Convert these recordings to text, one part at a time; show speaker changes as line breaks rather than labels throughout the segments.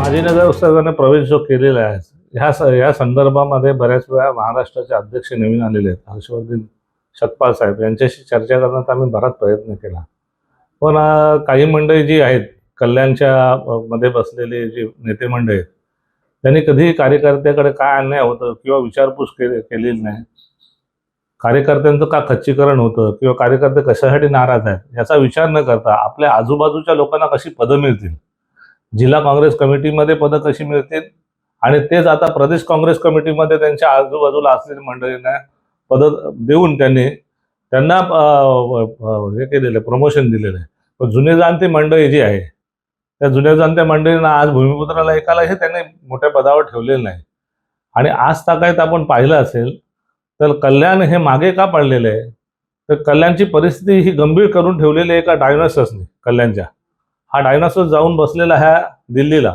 शिवाजीनगर उत्सवाने प्रवेश जो केलेला आहे ह्या स या संदर्भामध्ये बऱ्याच वेळा महाराष्ट्राचे अध्यक्ष नवीन आलेले आहेत. हर्षवर्धन शकपाल साहेब यांच्याशी चर्चा करण्याचा आम्ही बराच प्रयत्न केला. पण काही मंडळी जी आहेत कल्याणच्या मध्ये बसलेले जे नेते मंडळी आहेत त्यांनी कधीही कार्यकर्त्याकडे काय अन्याय होतं किंवा विचारपूस केले केलेली नाही. कार्यकर्त्यांचं का खच्चीकरण होतं किंवा कार्यकर्ते कशासाठी नाराज आहेत याचा विचार न करता आपल्या आजूबाजूच्या लोकांना कशी पदं मिळतील? जिल्हा काँग्रेस कमिटीमध्ये पदं कशी मिळतील? आणि तेच आता प्रदेश काँग्रेस कमिटीमध्ये त्यांच्या आजूबाजूला असलेल्या मंडळींना पदं देऊन त्यांनी त्यांना हे केलेलं आहे प्रमोशन दिलेलं आहे. पण जुने जाणते मंडळी जी आहे त्या जुन्या जाणत्या मंडळींना आज भूमिपुत्राला एकालाही त्यांनी मोठ्या पदावर ठेवलेलं नाही. आणि आज ताकायत आपण पाहिलं असेल तर कल्याण हे मागे का पडलेलं आहे? तर कल्याणची परिस्थिती ही गंभीर करून ठेवलेली आहे एका डायनॉसर्सने कल्याणच्या. हा डायनासोर जाऊन बसलेला ह्या दिल्लीला.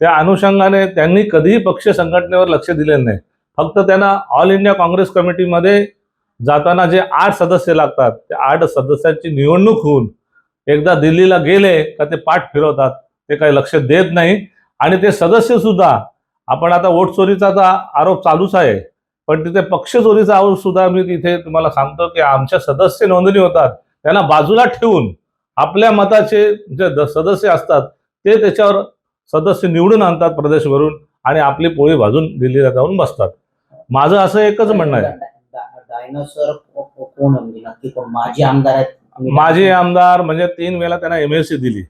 त्या अनुषंगाने त्यांनी कधीही पक्ष संघटनेवर लक्ष दिलेलं नाही. फक्त त्यांना ऑल इंडिया काँग्रेस कमिटीमध्ये जाताना जे आठ सदस्य लागतात त्या आठ सदस्यांची निवडणूक होऊन एकदा दिल्लीला गेले का ते पाठ फिरवतात ते काही लक्ष देत नाही. आणि ते सदस्य सुद्धा आपण आता वोट चोरीचा तर आरोप चालूच आहे पण तिथे पक्ष चोरीचा आरोप सुद्धा मी तिथे तुम्हाला सांगतो की आमच्या सदस्य नोंदणी होतात त्यांना बाजूला ठेवून आपल्या मताचे जे सदस्य असतात ते त्याच्यावर सदस्य निवडून आणतात प्रदेशवरून आणि आपली पोळी भाजून दिल्लीला जाऊन बसतात. माझं असं एकच म्हणणं आहे.
माजी आमदार
माजी आमदार म्हणजे तीन वेळा त्यांना एमएलसी दिली.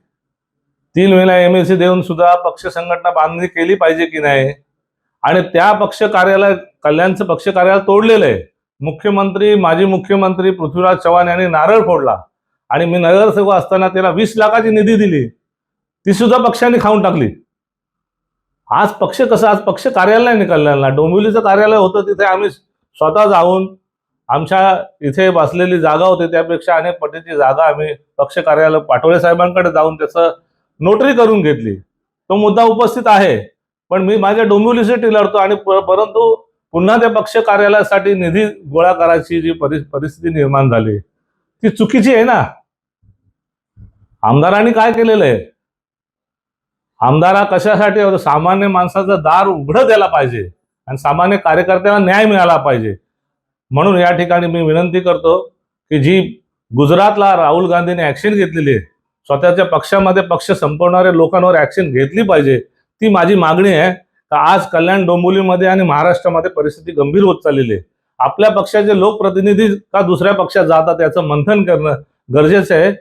तीन वेळा एमएलसी देऊन सुद्धा पक्ष संघटना बांधणी केली पाहिजे की नाही? आणि त्या पक्ष कार्यालय कल्याणचं पक्ष कार्यालय तोडलेलं आहे. मुख्यमंत्री माजी मुख्यमंत्री पृथ्वीराज चव्हाण यांनी नारळ फोडला. आणि मी नगरसेवक असताना त्याला वीस लाखाची निधी दिली. ती सुद्धा पक्षाने खाऊन टाकली. आज पक्ष कसं आज पक्ष कार्यालय निकालला डोंबिवलीचं कार्यालय होतं तिथे आम्ही स्वतः जाऊन आमच्या इथे बसलेली जागा होती. त्यापेक्षा अनेक पटीची जागा आम्ही पक्ष कार्यालय पाटोळे साहेबांकडे जाऊन त्याचं नोटरी करून घेतली. तो मुद्दा उपस्थित आहे. पण मी माझ्या डोंबिवलीसाठी लढतो आणि परंतु पुन्हा त्या पक्ष कार्यालयासाठी निधी गोळा करायची जी परिस्थिती निर्माण झाली. ती चुकीची आहे ना? आमदारांनी काय केलेलं आहे? आमदारा कशासाठी? सामान्य माणसाचं दार उघडं द्यायला पाहिजे आणि सामान्य कार्यकर्त्याला न्याय मिळाला पाहिजे. म्हणून या ठिकाणी मी विनंती करतो की जी गुजरातला राहुल गांधीने ऍक्शन घेतलेली आहे स्वतःच्या पक्षामध्ये पक्ष संपवणाऱ्या लोकांवर ॲक्शन घेतली पाहिजे ती माझी मागणी आहे. का आज कल्याण डोंबिवलीमध्ये आणि महाराष्ट्रामध्ये परिस्थिती गंभीर होत चाललेली आहे. आपल्या पक्षाचे लोकप्रतिनिधी का दुसऱ्या पक्षात जातात याचं मंथन करणं गरजेचं आहे.